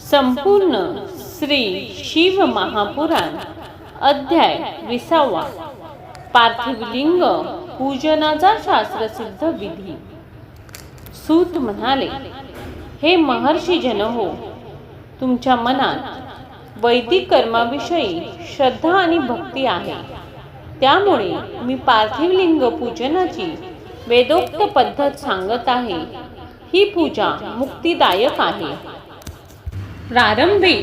संपूर्ण श्री शिव महापुराण अध्याय विसावा. पार्थिव लिंग पूजनाचा शास्त्रसिद्ध विधी. सूत म्हणाले हे महर्षी जन हो तुमच्या मनात वैदिक कर्माविषयी श्रद्धा आणि भक्ती आहे. त्यामुळे मी पार्थिव लिंग पूजनाची वेदोक्त पद्धत सांगत आहे. ही पूजा मुक्तिदायक आहे. प्रारंभी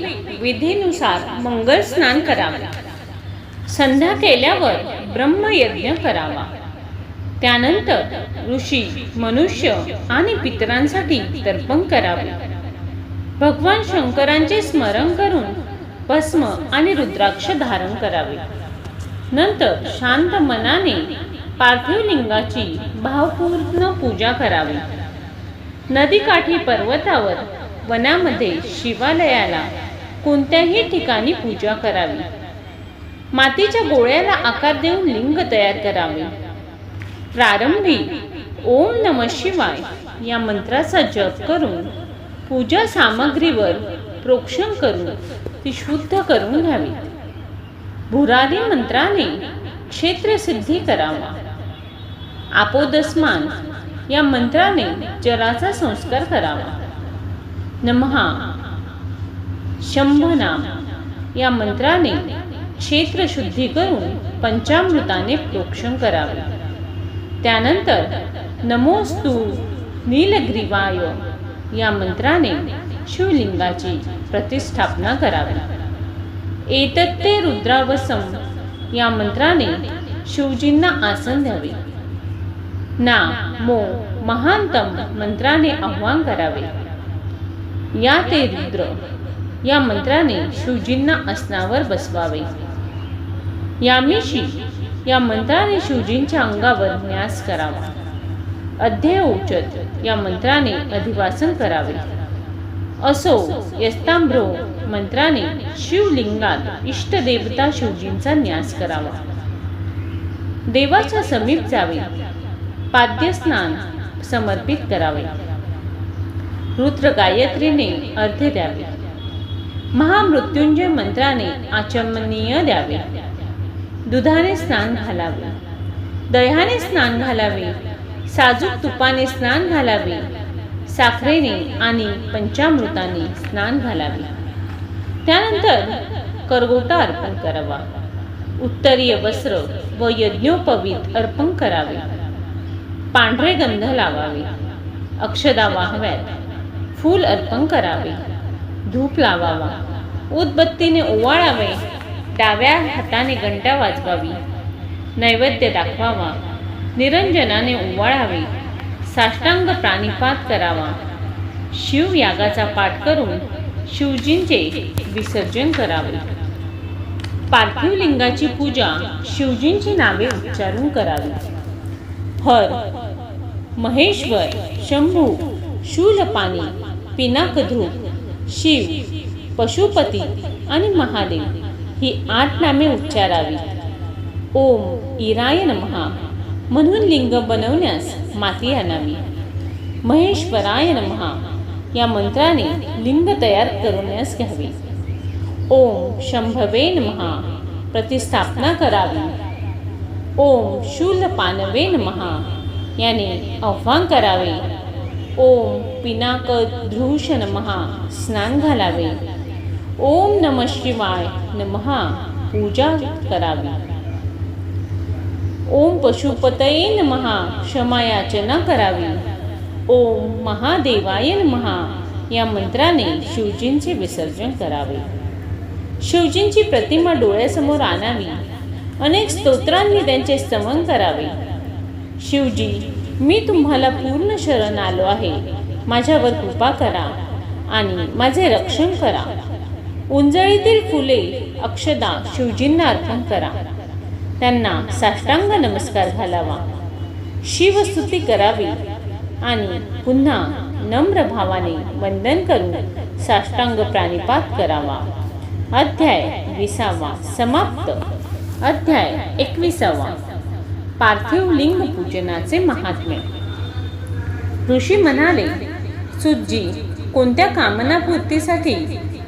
विधीनुसार मंगल स्नान करावे. संध्या केल्यावर ब्रह्मयज्ञ करावा. त्यानंतर ऋषी मनुष्य आणि पितरांसाठी तर्पण करावे. भगवान शंकरांचे स्मरण करून भस्म आणि रुद्राक्ष धारण करावे. नंतर शांत मनाने पार्थिव लिंगाची भावपूर्ण पूजा करावी. नदीकाठी पर्वतावर वनामध्ये शिवालयाला कोणत्याही ठिकाणी पूजा करावी. मातीच्या गोळ्याला आकार देऊन लिंग तयार करावे. प्रारंभी ओम नम शिवाय या मंत्राचा जप करून पूजा सामग्रीवर प्रोक्षण करून ती शुद्ध करून घ्यावी. भुरारी मंत्राने क्षेत्रसिद्धी करावा. आपोदस्मान या मंत्राने जलाचा संस्कार करावा. नमहा शंभनाम या मंत्राने क्षेत्र शुद्धी करून पंचामृताने प्रोक्षण करावे. त्यानंतर नमोस्तू नीलग्रीवाय. या मंत्राने शिवलिंगाची प्रतिष्ठापना करावी. एतत्ते रुद्रावसम या मंत्राने शिवजींना आसन द्यावे. ना मो महांतम मंत्राने आव्हान करावे. या ते रुद्र. या मंत्राने शिवजींना आसनावर बसवावे. यामिशी या मंत्राने शिवजींच्या अंगावर न्यास करावा. अध्यय औचत या मंत्राने अधिवासन करावे. असो यस्तांभ्रो मंत्राने शिवलिंगात इष्टदेवता शिवजींचा न्यास करावा. देवाच्या समीप जावे. पाद्यस्नान समर्पित करावे. रुद्र गायत्रीने अर्धे द्यावे. महामृत्युंजय मंत्राने आचमनीय द्यावे. दुधाने स्नान घालावे. दह्याने स्नान घालावे. साजूक तुपाने स्नान घालावे. साखरेने आणि पंचामृताने स्नान घालावे. त्यानंतर करगोटा अर्पण करावा. उत्तरीय वस्त्र व यज्ञोपवीत अर्पण करावे. पांढरे गंध लावावे. अक्षदा वाहव्यात. फूल अर्पण करावे. धूप लावावा. उदबत्तीने ओवाळावे. डाव्या हाताने घंटा वाजवावी. नैवेद्य दाखवावा. निरंजनाने ओवाळावे. साष्टांग प्राणिपात करावा. शिव यागाचा पाठ करून शिवजींचे विसर्जन करावे. पार्थिव लिंगाची पूजा शिवजींची नावे उच्चारून करावी. हर महेश्वर शंभू शूलपाणी पिनाकध्रुव शिव पशुपती आणि महादेव ही आठ नामे उच्चारावी. ओम इराय नमहा. म्हणून लिंग बनवण्यास माती आणावी. महेश्वराय नमहा. या मंत्राने लिंग तयार करण्यास घ्यावे. ओम शंभवे नमहा. प्रतिस्थापना करावी. ओम शूलपानवे नमहा. याने आव्हान करावे. ओम पिनाक ध्रुष नमहा स्नान घालावे। ओम नम शिवाय नमहा पूजा करावी। ओम पशुपतये नमहा क्षमायाचना करावी। ओम महादेवाय नमहा या मंत्राने शिवजींचे विसर्जन करावे। शिवजींची प्रतिमा डोळ्यासमोर आणावी। अनेक स्तोत्रांनी त्यांचे स्तवन करावे। शिवजी मी तुम्हाला पूर्ण शरण आलो आहे. माझ्यावर कृपा करा आणि माझे रक्षण करा. उंजळीतील फुले अक्षदा शिवजींना अर्पण करा. त्यांना साष्टांग नमस्कार घालावा. शिवस्तुती करावी आणि पुन्हा नम्र भावाने वंदन करून साष्टांग प्राणिपात करावा. अध्याय विसावा समाप्त. अध्याय एकविसावा. पार्थिव लिंग पूजनाचे महात्म्य. ऋषी म्हणाले सुज्जी कोणत्या कामनापूर्तीसाठी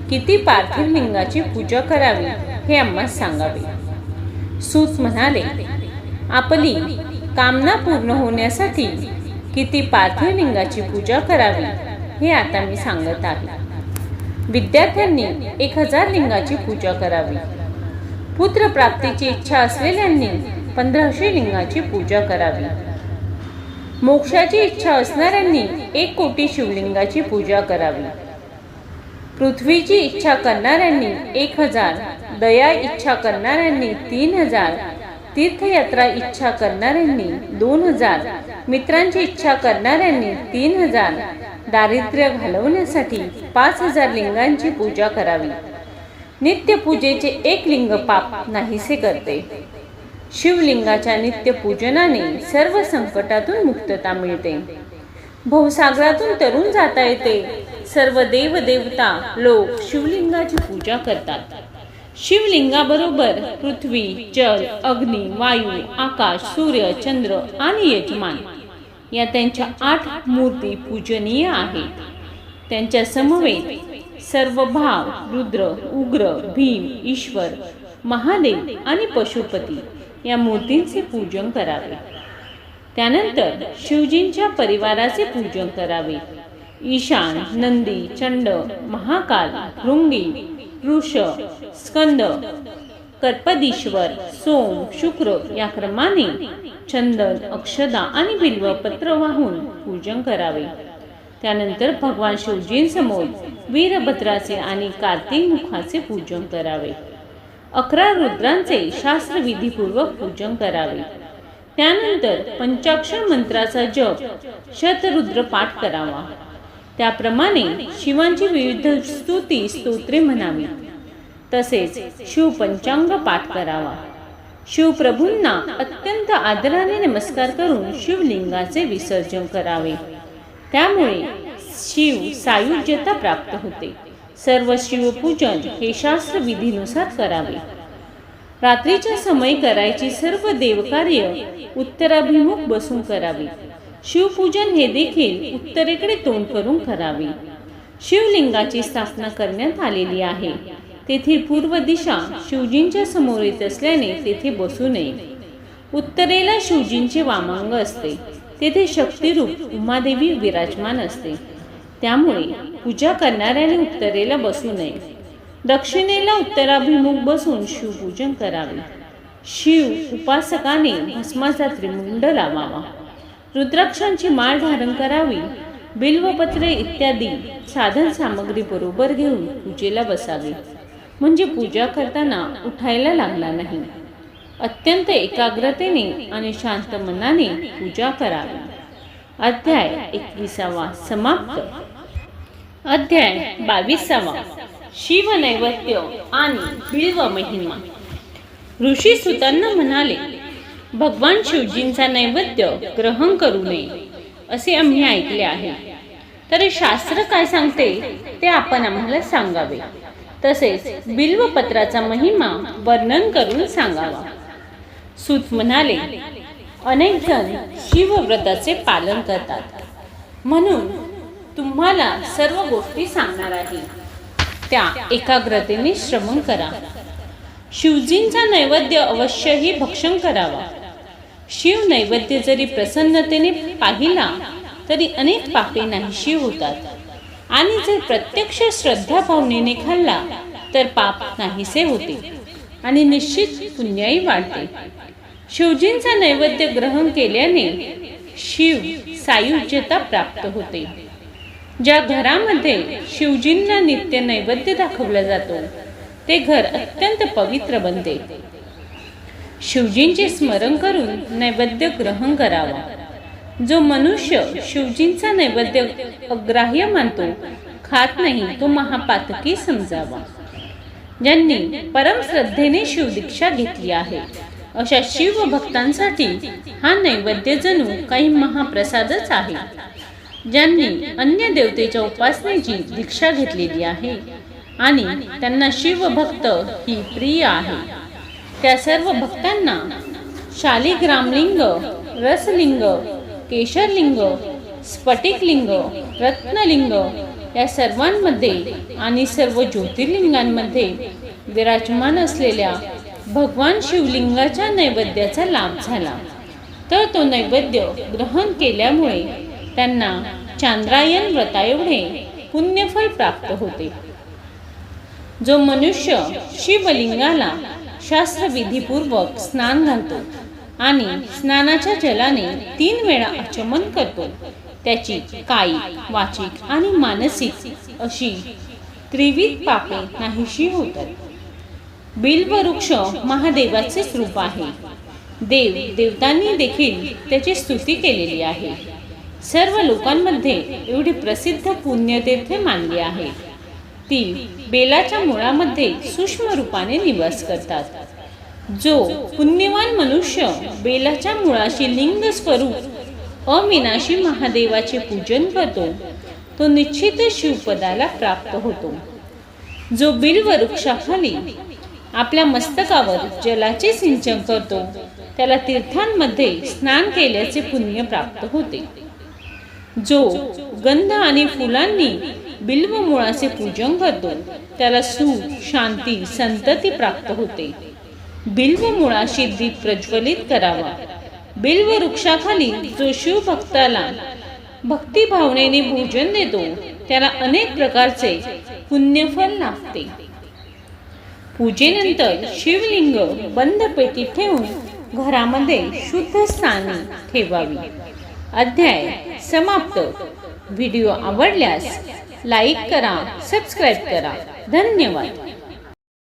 किती पार्थिव लिंगाची पूजा करावी हे आम्हास सांगावे. सूत म्हणाले आपली कामना पूर्ण होण्यासाठी किती पार्थिव लिंगाची पूजा करावी हे आता मी सांगत आहे. विद्यार्थ्यांनी एक हजार लिंगाची पूजा करावी. पुत्र प्राप्तीची इच्छा असलेल्यांनी पंधराशे लिंगाची पूजा करावी. मोक्षाची इच्छा असणाऱ्यांनी एक कोटी शिवलिंगाची पूजा करावी. पृथ्वीची इच्छा करणाऱ्यांनी एक हजार दया इच्छा करणाऱ्यांनी तीन हजार तीर्थयात्रा इच्छा करणाऱ्यांनी दोन हजार मित्रांची इच्छा करणाऱ्यांनी तीन हजार दारिद्र्य घालवण्यासाठी पाच हजार लिंगांची पूजा करावी. नित्यपूजेचे एक लिंग पाप नाहीसे करते. शिवलिंगाच्या नित्यपूजनाने सर्व संकटातून मुक्तता मिळते. भवसागरातून तरुण जाता येते. सर्व देव देवता लोक शिवलिंगाची पूजा करतात. शिवलिंगाबरोबर पृथ्वी जल अग्नी वायू आकाश सूर्य चंद्र आणि यजमान या त्यांच्या आठ मूर्ती पूजनीय आहेत. त्यांच्या समवेत सर्व भाव रुद्र उग्र भीम ईश्वर महादेव आणि पशुपती या मूर्तींचे पूजन करावे. त्यानंतर शिवजींच्या परिवाराचे पूजन करावे. ईशान नंदी चंड महाकाल भृंगी ऋष स्कंद कर्पदीश्वर सोम शुक्र या क्रमाने चंदन अक्षदा आणि बिल्वपत्र वाहून पूजन करावे. त्यानंतर भगवान शिवजींसमोर वीरभद्राचे आणि कार्तिक मुखाचे पूजन करावे. अकरा रुद्रांचे शास्त्रविधीपूर्वक पूजन करावे. त्यानंतर पंचाक्षर मंत्राचा जप शतरुद्र पाठ करावा. त्याप्रमाणे शिवांची विविध स्तुती स्तोत्रे म्हणावी. तसेच शिवपंचांग पाठ करावा. शिवप्रभूंना अत्यंत आदराने नमस्कार करून शिवलिंगाचे विसर्जन करावे. त्यामुळे शिव सायुज्यता प्राप्त होते. सर्व शिवपूजन हे शास्त्र विधीनुसार करावे. रात्रीच्या समय करायची सर्व देवकार्य उत्तराभिमुख बसून करावी. शिवपूजन हे देखील उत्तरेकडे तोंड करून करावे. शिवलिंगाची स्थापना करण्यात आलेली आहे. तेथे पूर्व दिशा शिवजींच्या समोर येत असल्याने तेथे बसू नये. उत्तरेला शिवजींचे वामांग असते. तेथे शक्तिरूप उमादेवी विराजमान असते. त्यामुळे पूजा करणाऱ्याने उत्तरेला बसू नये. दक्षिणेला उत्तराभिमुख बसून शिवपूजन करावे. शिव उपासकाने भस्माचा त्रिमुंड लावावा. रुद्राक्षांची माळ धारण करावी. बिल्वपत्रे इत्यादी साधन सामग्री बरोबर घेऊन पूजेला बसावे. म्हणजे पूजा करताना उठायला लागला नाही. अत्यंत एकाग्रतेने आणि शांत मनाने पूजा करावी. अध्याय एकविसावा समाप्त. अध्याय बावीसावा. शिव नैवेद्य आणि बिल्व महिमा. ऋषी सुतांना म्हणाले भगवान शिवजींचा नैवेद्य ग्रहण करू नये असे आम्ही ऐकले आहे. तरी शास्त्र काय सांगते ते आपण आम्हाला सांगावे. तसेच बिल्वपत्राचा महिमा वर्णन करून सांगावा. सूत म्हणाले अनेक जण शिवव्रताचे पालन करतात. म्हणून तुम्हाला सर्व गोष्टी सांगणार आहे. त्या एकाग्रतेने श्रवण करा. शिवजींचा नैवेद्य अवश्यही भक्षण करावा. शिव नैवेद्य जरी प्रसन्नतेने पाहिला तरी अनेक पापे नाहीशी होतात. आणि जर प्रत्यक्ष श्रद्धा भावनेने खाल्ला तर पाप नाहीसे होते. आणि निश्चित पुण्याही वाढते. शिवजींचा नैवेद्य ग्रहण केल्याने शिव सायुज्यता प्राप्त होते. ज्या घरामध्ये शिवजींना नित्य नैवेद्य दाखवला जातो ते घर अत्यंत पवित्र बनते. शिवजींचे स्मरण करून नैवेद्य ग्रहण करावा. जो मनुष्य शिवजींचा नैवेद्य अग्राह्य मानतो खात नाही तो महापातकी समजावा. ज्यांनी परम श्रद्धेने शिवदीक्षा घेतली आहे. अशा शिवभक्तांसाठी हा नैवेद्य जणू काही महाप्रसादच आहे. ज्यांनी अन्य देवतेच्या उपासनेची दीक्षा घेतलेली आहे आणि त्यांना शिवभक्त ही प्रिय आहे. त्या सर्व भक्तांना शालिग्रामलिंग रसलिंग केशरलिंग स्फटिकलिंग रत्नलिंग या सर्वांमध्ये आणि सर्व ज्योतिर्लिंगांमध्ये विराजमान असलेल्या भगवान शिवलिंगाच्या नैवेद्याचा लाभ झाला. तर तो नैवेद्य ग्रहण केल्यामुळे त्यांना चांद्रायन व्रताएवढे पुण्यफल प्राप्त होते. जो मनुष्य शिवलिंगाला शास्त्रविधीपूर्वक स्नान घालतो आणि स्नानाच्या जलाने तीन वेळा आचमन करतो त्याची कायिक वाचिक आणि मानसिक अशी त्रिविध पापे नाहीशी होतात. बिल्ववृक्ष महादेवाचेच रूप आहे. देव देवतांनी देखील त्याची स्तुती केलेली आहे. सर्व लोकांमध्ये एवढी प्रसिद्ध पुण्यतीर्थे मानली आहे. ती बेलाच्या मुळामध्ये सूक्ष्म रूपाने निवास करतात. जो पुण्यवान मनुष्य बेलाच्या मुळाशी लिंग स्वरूप अविनाशी महादेवाचे पूजन करतो तो निश्चित शिवपदाला प्राप्त होतो. जो बिल्व वृक्षाखाली आपल्या मस्तकावर जलाचे सिंचन करतो. त्याला तीर्थांमध्ये स्नान केल्याचे पुण्य प्राप्त होते. जो गंध आणि फुलांनी बिल्व मुळाचे पूजन करतो त्याला सुख शांती संतती प्राप्त होते. बिल्व मुळाशी दीप प्रज्वलित करावा. बिल्व वृक्षाखाली जो शिवभक्ताला भक्ती भावनेने भोजन देतो त्याला अनेक प्रकारचे पुण्यफल लाभते. पूजेनंतर शिवलिंग बंद पेटीत ठेवून घरामध्ये शुद्ध स्थानी ठेवावी. अध्याय समाप्त. व्हिडिओ आवडल्यास लाईक करा सबस्क्राईब करा. धन्यवाद.